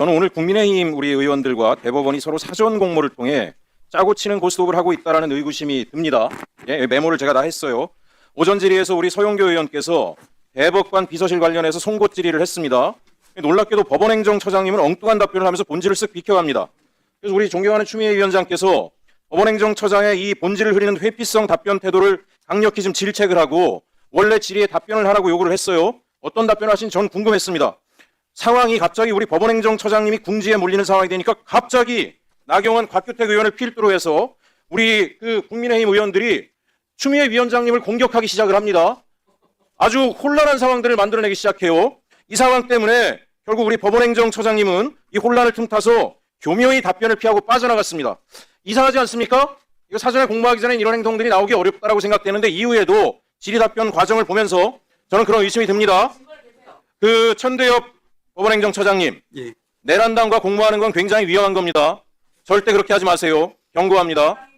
저는 오늘 국민의힘 우리 의원들과 대법원이 서로 사전 공모를 통해 짜고 치는 고스톱을 하고 있다라는 의구심이 듭니다. 예, 메모를 제가 다 했어요. 오전 질의에서 우리 서용교 의원께서 대법관 비서실 관련해서 송곳 질의를 했습니다. 놀랍게도 법원행정처장님은 엉뚱한 답변을 하면서 본질을 쓱 비켜갑니다. 그래서 우리 존경하는 추미애 위원장께서 법원행정처장의 이 본질을 흐리는 회피성 답변 태도를 강력히 좀 질책을 하고 원래 질의에 답변을 하라고 요구를 했어요. 어떤 답변을 하신지 전 궁금했습니다. 상황이 갑자기 우리 법원행정처장님이 궁지에 몰리는 상황이 되니까 갑자기 나경원 곽규택 의원을 필두로 해서 우리 그 국민의힘 의원들이 추미애 위원장님을 공격하기 시작을 합니다. 아주 혼란한 상황들을 만들어내기 시작해요. 이 상황 때문에 결국 우리 법원행정처장님은 이 혼란을 틈타서 교묘히 답변을 피하고 빠져나갔습니다. 이상하지 않습니까? 이거 사전에 공부하기 전에 이런 행동들이 나오기 어렵다라고 생각되는데 이후에도 질의 답변 과정을 보면서 저는 그런 의심이 듭니다. 그 천대엽 법원행정처장님, 예. 내란당과 공모하는 건 굉장히 위험한 겁니다. 절대 그렇게 하지 마세요. 경고합니다.